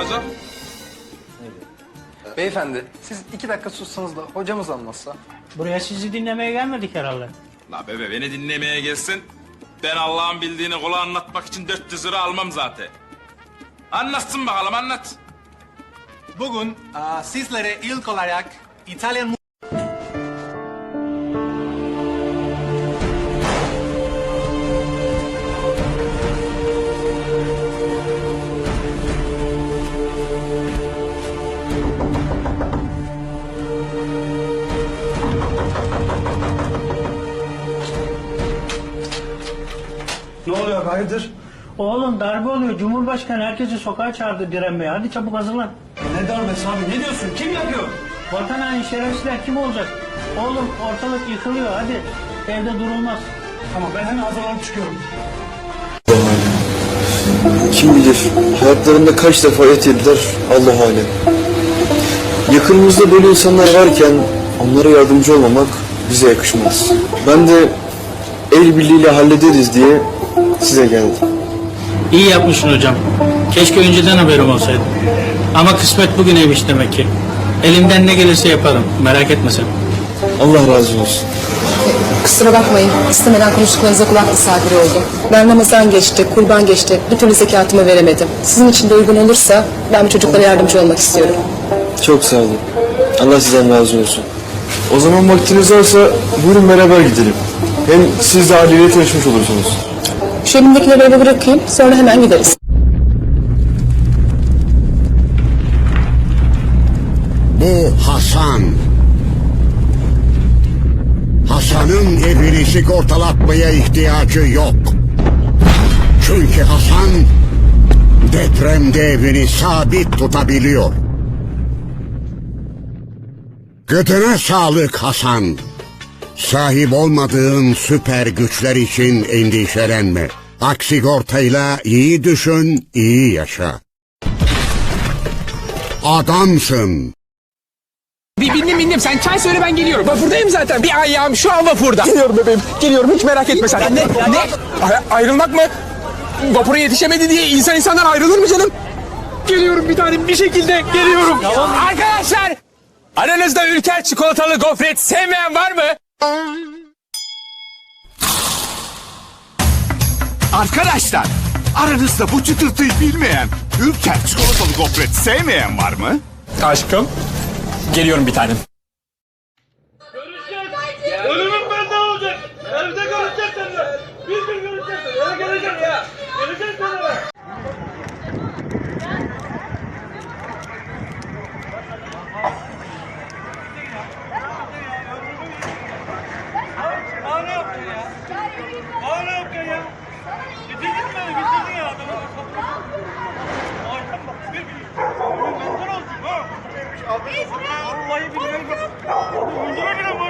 olacak? Beyefendi siz iki dakika sussanız da hocamız anlatsa. Buraya sizi dinlemeye gelmedik herhalde. La bebe beni dinlemeye gelsin. Ben Allah'ın bildiğini kola anlatmak için 400 lira almam zaten. Anlatsın bakalım anlat. Bugün aa, sizlere ilk olarak İtalyan Ne oluyor hayırdır? Oğlum darbe oluyor. Cumhurbaşkanı herkesi sokağa çağırdı direnmeye. Hadi çabuk hazırlan. Ne darbesi abi ne diyorsun? Kim yapıyor? Vatan haini şerefsizler kim olacak? Oğlum ortalık yıkılıyor hadi. Evde durulmaz. Tamam ben hemen hazırlanıp çıkıyorum. Kim bilir hayatlarında kaç defa et yediler Allah alem. Yakınımızda böyle insanlar varken onlara yardımcı olmamak bize yakışmaz. Ben de el birliğiyle hallederiz diye size geldim. İyi yapmışsın hocam. Keşke önceden haberim olsaydı. Ama kısmet bugüneymiş demek ki. Elimden ne gelirse yaparım. Merak etme sen. Allah razı olsun. Kusura bakmayın. İstemeden konuştuklarınıza kulak misafiri oldum. Ben Ramazan geçti, kurban geçti. Bir türlü zekatımı veremedim. Sizin için de uygun olursa ben bu çocuklara yardımcı olmak istiyorum. Çok sağ olun. Allah sizden razı olsun. O zaman vaktiniz varsa buyurun beraber gidelim. Hem siz de aileyle tanışmış olursunuz. Şu elimdekileri eve bırakayım. Sonra hemen gideriz. Bu Hasan. Hasan'ın evini sigortalatmaya ihtiyacı yok. Çünkü Hasan depremde evini sabit tutabiliyor. Götüne sağlık Hasan. Sahip olmadığın süper güçler için endişelenme. Aksigortayla iyi düşün, iyi yaşa. Adamsın. Bir bindim bindim sen çay söyle ben geliyorum. Vapurdayım zaten bir ayağım şu an vapurda. Geliyorum bebeğim geliyorum hiç merak etme sen. Ne? Ne? Ay- ayrılmak mı? Vapura yetişemedi diye insan insandan ayrılır mı canım? Geliyorum bir tanem bir şekilde geliyorum. Arkadaşlar aranızda ülker çikolatalı gofret sevmeyen var mı? Arkadaşlar, aranızda bu çıtırtıyı bilmeyen, ülker çikolatalı gofret sevmeyen var mı? Aşkım geliyorum bir tanem. Ölümün bende olacak. Evde görüşeceğiz seninle. Bir gün görüşeceğiz. Eve geleceğim ya. Geleceğiz seninle. Daha ne yaptın ya? Ne yaptın ya? Bitirdin beni, bitirdin ya adamı. Arkam bak, bir. Ölümün benden olsun ha. Vallahi billahi bak. Öldürebilirim.